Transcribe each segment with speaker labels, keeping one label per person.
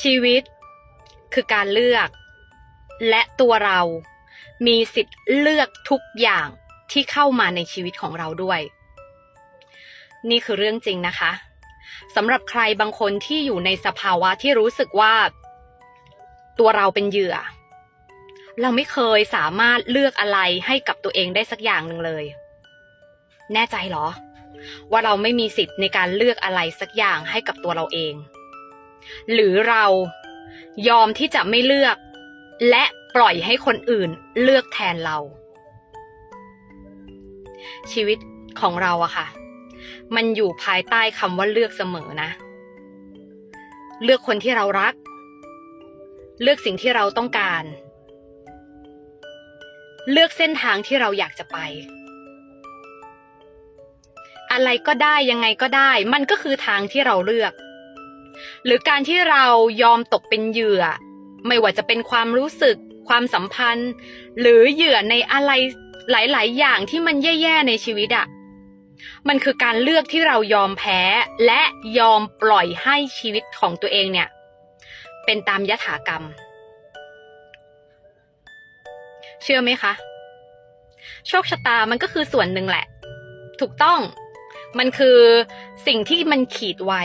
Speaker 1: ชีวิตคือการเลือก และตัวเรามีสิทธิ์เลือกทุกอย่างที่เข้ามาในชีวิตของเราด้วย นี่คือเรื่องจริงนะคะสำหรับใครบางคนที่อยู่ในสภาวะที่รู้สึกว่า ตัวเราเป็นเหยื่อ เราไม่เคยสามารถเลือกอะไรให้กับตัวเองได้สักอย่างหนึ่งเลย แน่ใจเหรอ ว่าเราไม่มีสิทธิ์ในการเลือกอะไรสักอย่างให้กับตัวเราเอง หรือเรายอมที่จะไม่เลือก และปล่อยให้คนอื่นเลือกแทนเรา ชีวิตของเราอะค่ะ มันอยู่ภายใต้คำว่าเลือกเสมอนะ เลือกคนที่เรารัก เลือกสิ่งที่เราต้องการ เลือกเส้นทางที่เราอยากจะไป อะไรก็ได้ยังไงก็ได้ มันก็คือทางที่เราเลือก หรือการที่เรายอมตกเป็นเหยื่อ ไม่ว่าจะเป็นความรู้สึก ความสัมพันธ์ หรือเหยื่อในอะไรหลาย ๆ อย่างที่มันแย่ ๆ ในชีวิตอะมันคือการเลือกที่เรายอมแพ้ และยอมปล่อยให้ชีวิตของตัวเองเนี่ย เป็นตามยถากรรม เชื่อไหมคะ โชคชะตามันก็คือส่วนหนึ่งแหละ ถูกต้อง มันคือสิ่งที่มันขีดไว้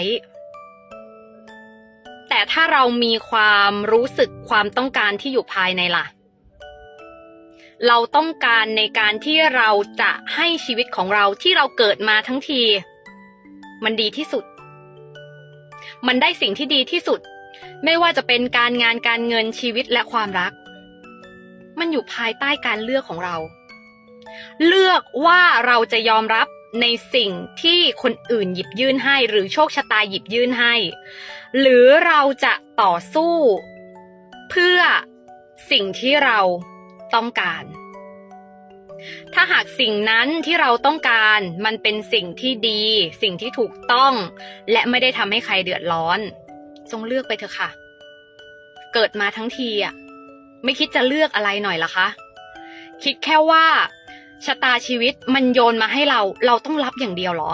Speaker 1: ถ้าเรามีความรู้สึกความต้องการที่อยู่ภายในล่ะ เราต้องการในการที่เราจะให้ชีวิตของเราที่เราเกิดมาทั้งที มันดีที่สุด มันได้สิ่งที่ดีที่สุด ไม่ว่าจะเป็นการงานการเงินชีวิตและความรัก มันอยู่ภายใต้การเลือกของเรา เลือกว่าเราจะยอมรับ ในสิ่งที่คนอื่นหยิบยื่นให้ หรือโชคชะตาหยิบยื่นให้ หรือเราจะต่อสู้ เพื่อสิ่งที่เราต้องการ ถ้าหากสิ่งนั้นที่เราต้องการมันเป็นสิ่งที่ดี สิ่งที่ถูกต้อง และไม่ได้ทำให้ใครเดือดร้อน จงเลือกไปเถอะค่ะ เกิดมาทั้งทีอะไม่คิดจะเลือกอะไรหน่อยล่ะคะ คิดแค่ว่า ชะตาชีวิตมันโยนมาให้เรา เราต้องรับอย่างเดียวเหรอ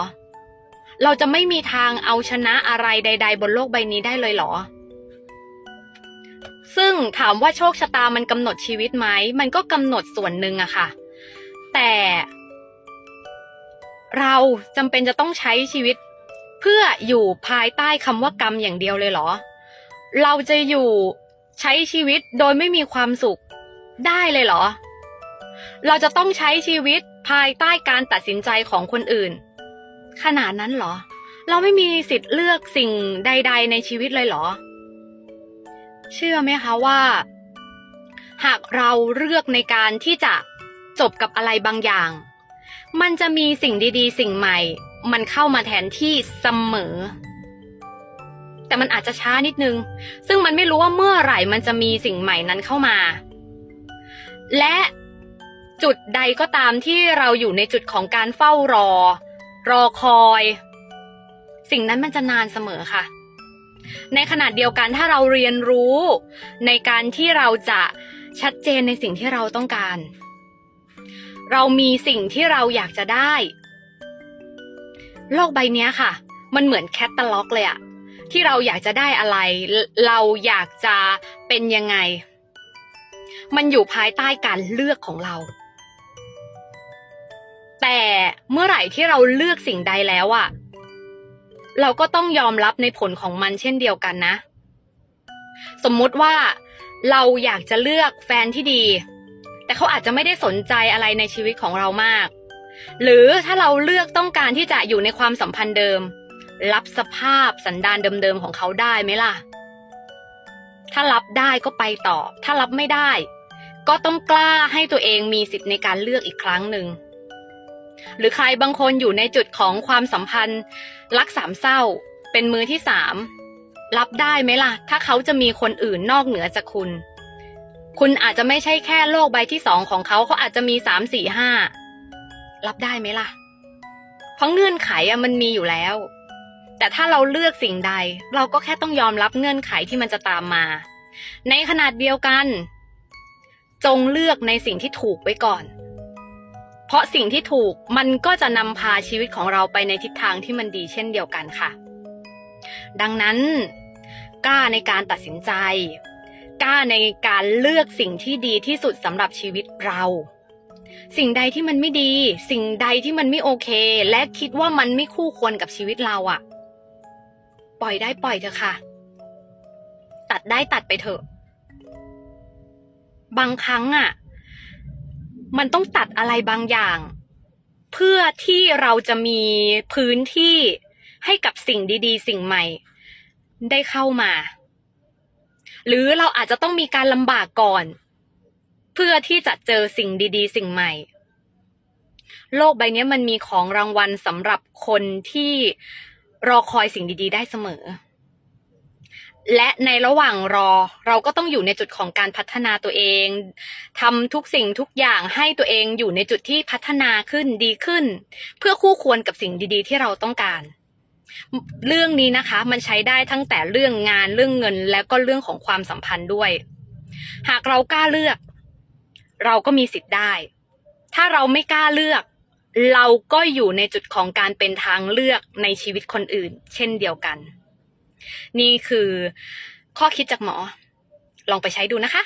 Speaker 1: เราจะไม่มีทางเอาชนะอะไรใด ๆ บนโลกใบนี้ได้เลยเหรอ ซึ่งถามว่าโชคชะตามันกำหนดชีวิตไหม มันก็กำหนดส่วนหนึ่งอะค่ะ แต่เราจำเป็นจะต้องใช้ชีวิต เพื่ออยู่ภายใต้คำว่ากรรมอย่างเดียวเลยเหรอ เราจะอยู่ใช้ชีวิตโดยไม่มีความสุขได้เลยเหรอ เราจะต้องใช้ชีวิตภายใต้การตัดสินใจของคนอื่น ขนาดนั้นเหรอ เราไม่มีสิทธิ์เลือกสิ่งใด ๆ ในชีวิตเลยเหรอ เชื่อไหมคะว่า หากเราเลือกในการที่จะจบกับอะไรบางอย่าง มันจะมีสิ่งดีๆ สิ่งใหม่ มันเข้ามาแทนที่เสมอ แต่มันอาจจะช้านิดนึง ซึ่งมันไม่รู้ว่าเมื่อไหร่มันจะมีสิ่งใหม่นั้นเข้ามา และ จุดใดก็ตามที่เราอยู่ในจุดของการเฝ้ารอ รอคอย สิ่งนั้นมันจะนานเสมอค่ะ ในขณะเดียวกันถ้าเราเรียนรู้ ในการที่เราจะชัดเจนในสิ่งที่เราต้องการ เรามีสิ่งที่เราอยากจะได้ โลกใบนี้ค่ะ มันเหมือนแคตตาล็อกเลยอะที่เราอยากจะได้อะไร เราอยากจะเป็นยังไง มันอยู่ภายใต้การเลือกของเรา แต่เมื่อไหร่ที่เราเลือกสิ่งใดแล้วอะเราก็ต้องยอมรับในผลของมันเช่นเดียวกันนะ สมมุติว่าเราอยากจะเลือกแฟนที่ดี แต่เขาอาจจะไม่ได้สนใจอะไรในชีวิตของเรามาก หรือถ้าเราเลือกต้องการที่จะอยู่ในความสัมพันธ์เดิม รับสภาพสันดานเดิมๆของเขาได้ไหมล่ะ ถ้ารับได้ก็ไปต่อ ถ้ารับไม่ได้ ก็ต้องกล้าให้ตัวเองมีสิทธิ์ในการเลือกอีกครั้งหนึ่ง หรือใครบางคนอยู่ในจุดของความสัมพันธ์ รักสามเศร้า เป็นมือที่สามรับได้ไหมล่ะ ถ้าเขาจะมีคนอื่นนอกเหนือจากคุณ คุณอาจจะไม่ใช่แค่โลกใบที่สองของเขาเขาอาจจะมีสามสี่ห้ารับได้ไหมล่ะ เพราะเงื่อนไขอะมันมีอยู่แล้ว แต่ถ้าเราเลือกสิ่งใด เราก็แค่ต้องยอมรับเงื่อนไขที่มันจะตามมา ในขนาดเดียวกัน จงเลือกในสิ่งที่ถูกไว้ก่อน เพราะสิ่งที่ถูกมันก็จะนำพาชีวิตของเราไปในทิศทางที่มันดีเช่นเดียวกันค่ะ ดังนั้น กล้าในการตัดสินใจ กล้าในการเลือกสิ่งที่ดีที่สุดสำหรับชีวิตเรา สิ่งใดที่มันไม่ดี สิ่งใดที่มันไม่โอเค และคิดว่ามันไม่คู่ควรกับชีวิตเราอะปล่อยได้ปล่อยเถอะค่ะ ตัดได้ตัดไปเถอะ บางครั้งอะ มันต้องตัดอะไรบางอย่าง เพื่อที่เราจะมีพื้นที่ให้กับสิ่งดี ๆ สิ่งใหม่ ได้เข้ามา หรือเราอาจจะต้องมีการลำบากก่อน เพื่อที่จะเจอสิ่งดี ๆ สิ่งใหม่ โลกใบนี้มันมีของรางวัลสำหรับคนที่รอคอยสิ่งดี ๆ ได้เสมอ และในระหว่างรอเราก็ต้องอยู่ในจุดของการพัฒนาตัวเองทำทุกสิ่งทุกอย่างให้ตัวเองอยู่ในจุดที่พัฒนาขึ้นดีขึ้น เพื่อคู่ควรกับสิ่งดีๆ ที่เราต้องการ เรื่องนี้นะคะ มันใช้ได้ทั้งแต่เรื่องงานเรื่องเงิน และก็เรื่องของความสัมพันธ์ด้วย หากเรากล้าเลือก เราก็มีสิทธิ์ได้ ถ้าเราไม่กล้าเลือก เราก็อยู่ในจุดของการเป็นทางเลือกในชีวิตคนอื่น เช่นเดียวกัน นี่คือข้อคิดจากหมอ ลองไปใช้ดูนะคะ